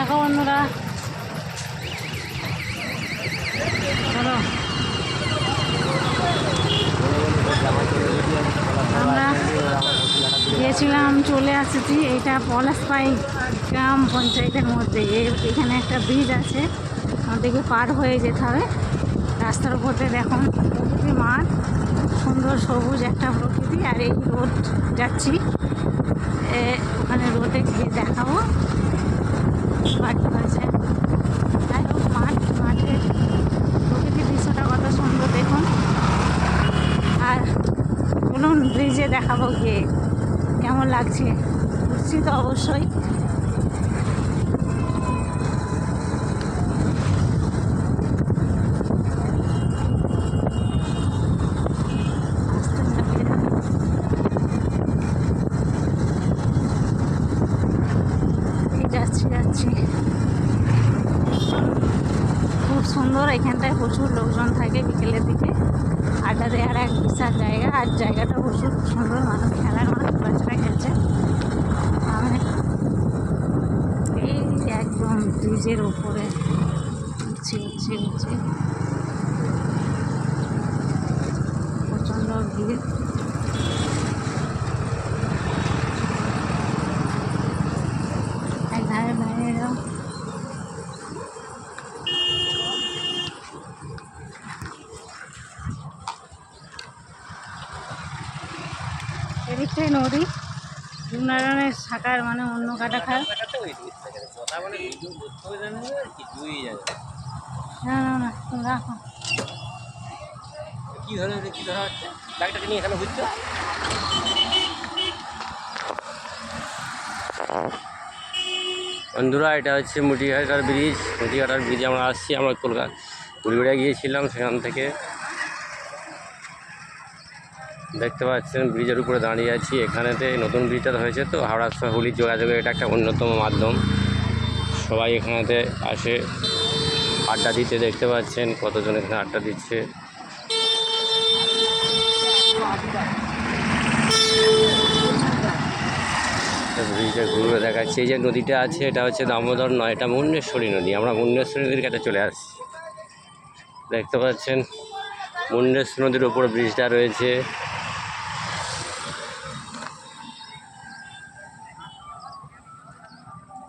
দেখো বন্ধুরা। চলো। আমরা গিয়েছিলাম, চলে আসেছি। এটা পলাশপাই গ্রাম পঞ্চায়েতের মধ্যে। এখানে একটা ব্রিজ আছে। আমাদেরকে পার হয়ে যেতে হবে। রাস্তার উপর দেখুন প্রকৃতি মাঠ। সুন্দর সবুজ একটা প্রকৃতি। আর এই রোড যাচ্ছি। ওখানে রোডে গিয়ে দেখাবো। বাড়ি হয়েছে যাই হোক, মাঠ মাঠের প্রকৃতির দৃশ্যটা কত সুন্দর দেখুন। আর বলুন ব্রিজে দেখাবো গিয়ে। কেমন লাগছে? ঘুরছি তো অবশ্যই। যাচ্ছি খুব সুন্দর, এখানটায় প্রচুর লোকজন থাকে বিকেলের দিকে। আড্ডা দেওয়ার এক বিশাল জায়গা, আর জায়গাটা প্রচুর সুন্দর, মানুষ খেলার মাঠ বাচ্চারা খেলছে। আমি এই একদম ব্রিজের উপরে উঠছি উঠছি উঠছি। প্রচণ্ড ভিড় এক ধারে বাইরে যাও এদিকটাই নদী। রূপনারায়ণের শাখার মানে অন্য কাটা না তুমি এখানে ঘুরছো বন্ধুরা, এটা হচ্ছে মুটিঘাটার ব্রিজ। মুটিঘাটার ব্রিজে আমরা আসছি, আমরা কলকাতা পুরীবেড়া গিয়েছিলাম সেখান থেকে। দেখতে পাচ্ছেন, ব্রিজের উপরে দাঁড়িয়ে আছি। এখানেতে নতুন ব্রিজটা হয়েছে তো, হাওড়া শহর হুলি যোগাযোগের এটা একটা অন্যতম মাধ্যম। সবাই এখানেতে আসে, আড্ডা দিতে দেখতে পাচ্ছেন, কতজন এখানে আড্ডা দিচ্ছে। ব্রিজটা ঘুরে দেখাচ্ছি। এই যে নদীটা আছে, এটা হচ্ছে দামোদর নয় এটা মুন্ডেশ্বরী নদী। আমরা মুন্ডেশ্বরী নদীর কাছে চলে আসছি। দেখতে পাচ্ছেন, মুন্ডেশ্বরী নদীর ওপর ব্রিজটা রয়েছে।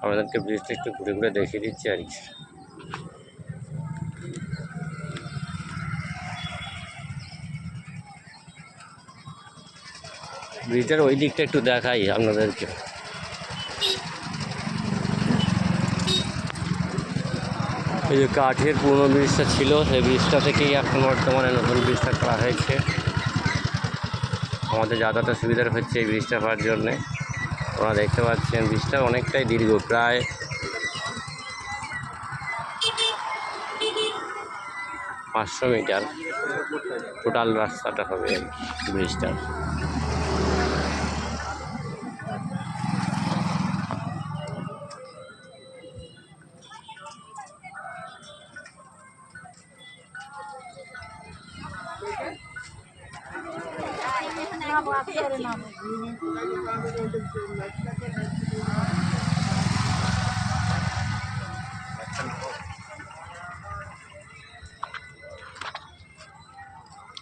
আমাদেরকে ব্রিজটা একটু ঘুরে ঘুরে দেখিয়ে দিচ্ছি আর কি। ব্রিজটার ওই দিকটা একটু দেখাই আপনাদেরকে। এই যে কাঠের পুরনো ব্রিজটা ছিল, সেই ব্রিজটা থেকেই এখন বর্তমানে নতুন ব্রিজটা করা হয়েছে। আমাদের যাতায়াতের সুবিধার হচ্ছে এই ব্রিজটা হওয়ার জন্যে। আপনারা দেখতে পাচ্ছেন ব্রিজটা অনেকটাই দীর্ঘ প্রায় পাঁচশো মিটার। টোটাল রাস্তাটা হবে ব্রিজটার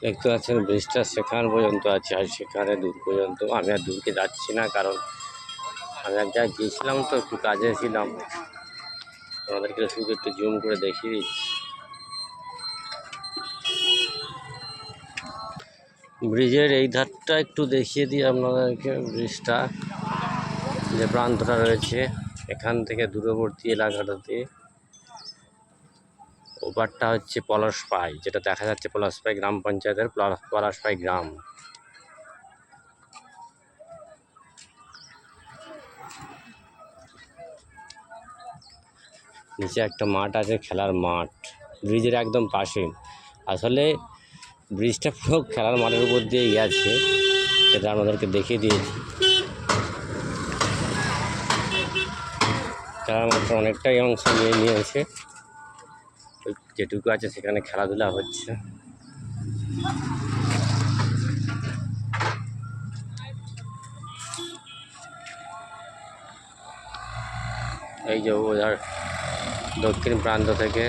দেখতে পাচ্ছেন, ব্রিজটা সেখান পর্যন্ত আছে, আর সেখানে দূর পর্যন্ত আমি আর দূরকে যাচ্ছি না, কারণ আমি এক জায়গায় গিয়েছিলাম তো একটু কাজে ছিলাম। তোমাদেরকে শুধু একটু জুম করে দেখিয়ে দিচ্ছি। ব্রিজের এই ধারটা একটু দেখিয়ে দিই আপনাদেরকে, ব্রিজটা, যে প্রান্তটা রয়েছে, এখান থেকে দূরবর্তী এলাকাটাতে। ওপারটা হচ্ছে পলাশপাই যেটা দেখা যাচ্ছে পলাশপাই গ্রাম পঞ্চায়েতের পলা- পলাশপাই গ্রাম। নিচে একটা মাঠ আছে, খেলার মাঠ। ব্রিজের একদম পাশে। আসলে ব্রিজটা পুরো খেলার মাঠের উপর দিয়ে গেছে এটা আমাদেরকে দেখিয়ে দিয়েছি। খেলার মাঠটা অনেকটাই অংশ নিয়ে নিয়েছে। যেটুকু আছে সেখানে খেলাধুলা হচ্ছে। এই যে ওধার দক্ষিণ প্রান্ত থেকে